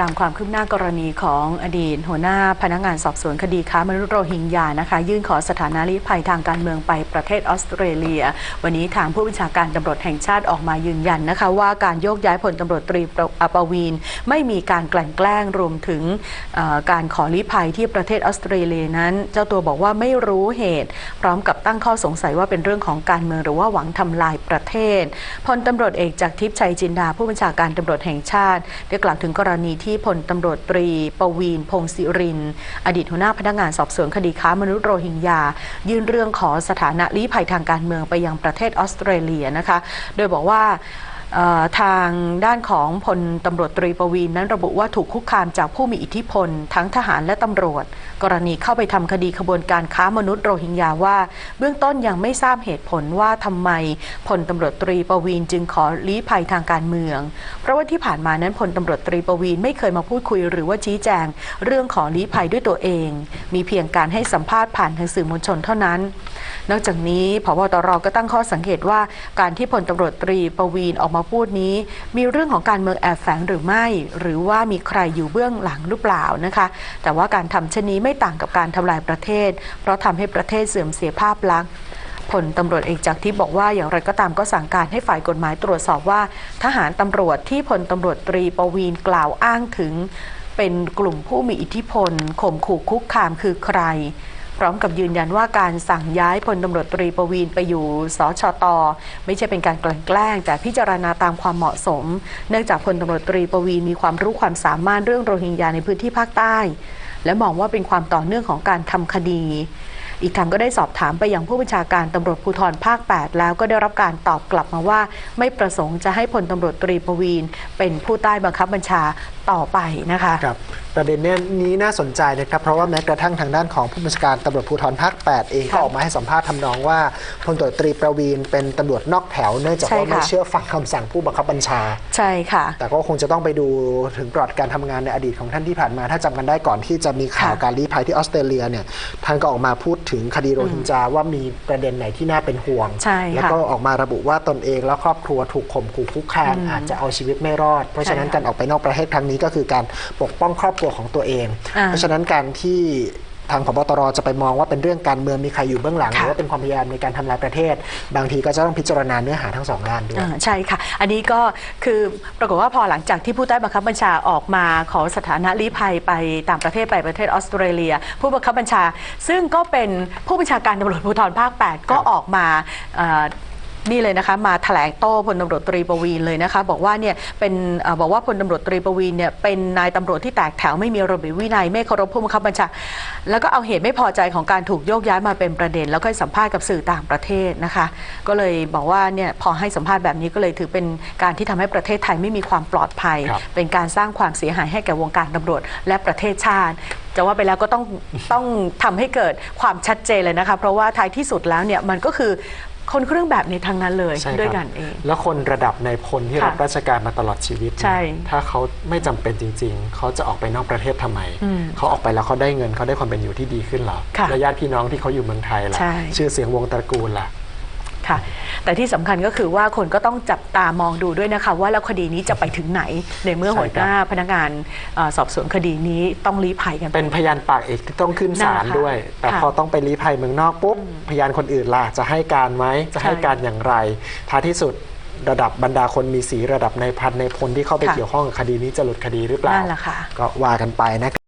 ตามความคืบหน้ากรณีของอดีต หัวหน้าพนักงานสอบสวนคดีค้ามนุษย์โรฮิงญานะคะ ยื่นขอสถานะลี้ภัยทางการเมืองไปประเทศออสเตรเลีย วันนี้ทางผู้บัญชาการตำรวจแห่งชาติออกมายืนยันนะคะ ว่าการโยกย้ายพลตำรวจตรีประปวีน ไม่มีการกลั่นแกล้งรวมถึงการขอลี้ภัยที่ประเทศออสเตรเลียนั้น เจ้าตัวบอกว่าไม่รู้เหตุ พร้อมกับตั้งข้อสงสัยว่าเป็นเรื่องของการเมืองหรือว่าหวังทำลายประเทศพลตำรวจเอกจากทิพย์ชัยจินดาผู้บัญชาการตำรวจแห่งชาติได้กล่าวถึงกรณีที่พลตำรวจตรีปวีนพงศิริน อดีตหัวหน้าพนักงานสอบสวนคดีค้ามนุษย์โรฮิงญา ยื่นเรื่องขอสถานะลี้ภัยทางการเมืองไปยังประเทศออสเตรเลียนะคะ โดยบอกว่า ทางด้านของพลตำรวจตรีประวีนนั้นระบุว่าถูกคุกคามจากผู้มีอิทธิพล ทั้งทหารและตำรวจ กรณีเข้าไปทำคดีขบวนการค้ามนุษย์โรฮิงญาว่า เบื้องต้นยังไม่ทราบเหตุผลว่าทำไมพลตำรวจตรีประวีนจึงขอลี้ภัยทางการเมือง เพราะว่าที่ผ่านมานั้นพลตำรวจตรีประวีนไม่เคยมาพูดคุย หรือว่าชี้แจง เรื่องขอลี้ภัยด้วยตัวเอง มีเพียงการให้สัมภาษณ์ผ่านทางสื่อมวลชนเท่านั้น นอกจากนี้พบตรก็ตั้งข้อสังเกตว่าการที่พลตำรวจตรีประวีนออกมาพูดนี้ มีเรื่องของการเมืองแอบแฝงหรือไม่ หรือว่ามีใครอยู่เบื้องหลังหรือเปล่านะคะ แต่ว่าการทำเช่นนี้ไม่ต่างกับการทำลายประเทศ เพราะทำให้ประเทศเสื่อมเสียภาพลักษณ์ผลตำรวจเอกจากทิพย์บอกว่าอย่างไรก็ตามก็สั่งการให้ฝ่ายกฎหมายตรวจสอบว่า ทหารตำรวจที่พลตำรวจตรีประวีนกล่าวอ้างถึง เป็นกลุ่มผู้มีอิทธิพลข่มขู่คุกคามคือใคร พร้อมกับยืนยันว่าการสั่งย้ายพลตำรวจตรีประวีนไปอยู่สชต ไม่ใช่เป็นการกลั่นแกล้ง แต่พิจารณาตามความเหมาะสม เนื่องจากพลตำรวจตรีประวีนมีความรู้ความสามารถเรื่องโรฮิงญาในพื้นที่ภาคใต้ และมองว่าเป็นความต่อเนื่องของการทำคดีอีกทางก็ได้สอบถามไปยังผู้บัญชาการตำรวจภูธรภาค 8 แล้วก็ได้รับการตอบกลับมาว่า ไม่ประสงค์จะให้พลตำรวจตรีประวีนเป็นผู้ใต้บังคับบัญชาต่อไปนะคะครับ ประเด็นเนี้ยนี้น่าสนใจนะครับ เพราะว่าแม้กระทั่งทางด้านของผู้บัญชาการตำรวจภูธรภาค 8 เองก็ค่ะออกมาให้สัมภาษณ์ทำนองว่าพลตำรวจตรีประวีนเป็นตำรวจนอกแถว เนื่องจากใช่ว่าไม่ค่ะเชื่อฟังคำสั่งผู้บังคับบัญชา ใช่ค่ะ แต่ก็คงจะต้องไปดูถึงประวัติการทำงานในอดีตของท่านที่ผ่านมา ถ้าจำกันได้ก่อนที่จะมีข่าวค่ะการลี้ภัยที่ออสเตรเลียเนี่ยท่านก็ออกมาพูดถึงคดีโรฮิงญาว่ามีประเด็นไหนที่น่าเป็นห่วงใช่ค่ะแล้วก็ออกมาระบุว่าตนเองและครอบครัวถูกข่มขู่คุกคามอาจจะเอาชีวิตไม่รอด เพราะฉะนั้นใช่ค่ะการออกไปนอกประเทศครั้งนี้ก็คือการปกป้องครอบครัวของตัวเองอ่าเพราะฉะนั้นการที่ทางพบตรจะไปมองว่าเป็นเรื่องการเมืองมีใครอยู่เบื้องหลังหค่ะรือว่าเป็นความพยายามในการทำลายประเทศ บางทีก็จะต้องพิจารณาเนื้อหาทั้งสองด้านด้วยอ่าใช่ค่ะ อันนี้ก็คือปรากฏว่าพอหลังจากที่ผู้ใต้บังคับบัญชาออกมาขอสถานะลี้ภัยไปต่างประเทศไปประเทศออสเตรเลีย ผู้บังคับบัญชา ซึ่งก็เป็นผู้บัญชาการตำรวจภูธรภาค 8 ก็ออกมาเอ่อ นี่เลยนะคะมาแถลงโต้พลตำรวจตรีประวีนเลยนะคะ บอกว่าเนี่ยเป็นเอ่อบอกว่าพลตำรวจตรีประวีนเนี่ยเป็นนายตำรวจที่แตกแถวไม่มีระเบียบวินัยไม่เคารพผู้บังคับบัญชาแล้วก็เอาเหตุไม่พอใจของการถูกโยกย้ายมาเป็นประเด็น แล้วก็ให้สัมภาษณ์กับสื่อต่างประเทศนะคะ ก็เลยบอกว่าเนี่ยพอให้สัมภาษณ์แบบนี้ก็เลยถือเป็นการที่ทำให้ประเทศไทยไม่มีความปลอดภัยครับเป็นการสร้างความเสียหายให้แก่วงการตำรวจ และประเทศชาติจะว่าไปแล้วก็ต้องต้องทำให้เกิดความชัดเจนเลยนะคะ เพราะว่าท้ายที่สุดแล้วเนี่ยมันก็คือ คนเครื่องแบบในทางนั้นเลยใช่ครับ ด้วยกันเอง แล้วคนระดับในายพลที่ค่ะรับราชการมาตลอดชีวิตเนี่ยใช่ถ้าเขาไม่จำเป็นจริง ๆ เขาจะออกไปนอกประเทศทำไม อืมเขาออกไปแล้วเขาได้เงินเขาได้ความเป็นอยู่ที่ดีขึ้นเหรอค่ะแล้วญาติพี่น้องที่เขาอยู่เมืองไทยล่ะ ใช่ ชื่อเสียงวงตระกูลล่ะ ค่ะ แต่ที่สำคัญก็คือว่าคนก็ต้องจับตามองดูด้วยนะคะ ว่าแล้วคดีนี้จะไปถึงไหน ในเมื่อใช่หัวหน้าพนักงานเอ่อสอบสวนคดีนี้ต้องลี้ภัยกันไปเป็นพยานปากเอกที่ต้องขึ้นศาลนั่นแหละค่ะด้วย แต่ค่ะพอต้องไปลี้ภัยเมืองนอกปุ๊บพยานคนอื่นล่ะจะให้การไหมจะให้ใช่การอย่างไรท้ายที่สุดระดับบรรดาคนมีสีระดับในพันในพลที่เข้าไปค่ะเกี่ยวข้องกับคดีนี้จะหลุดคดีหรือเปล่านั่นแหละค่ะก็ว่ากันไปนะครับ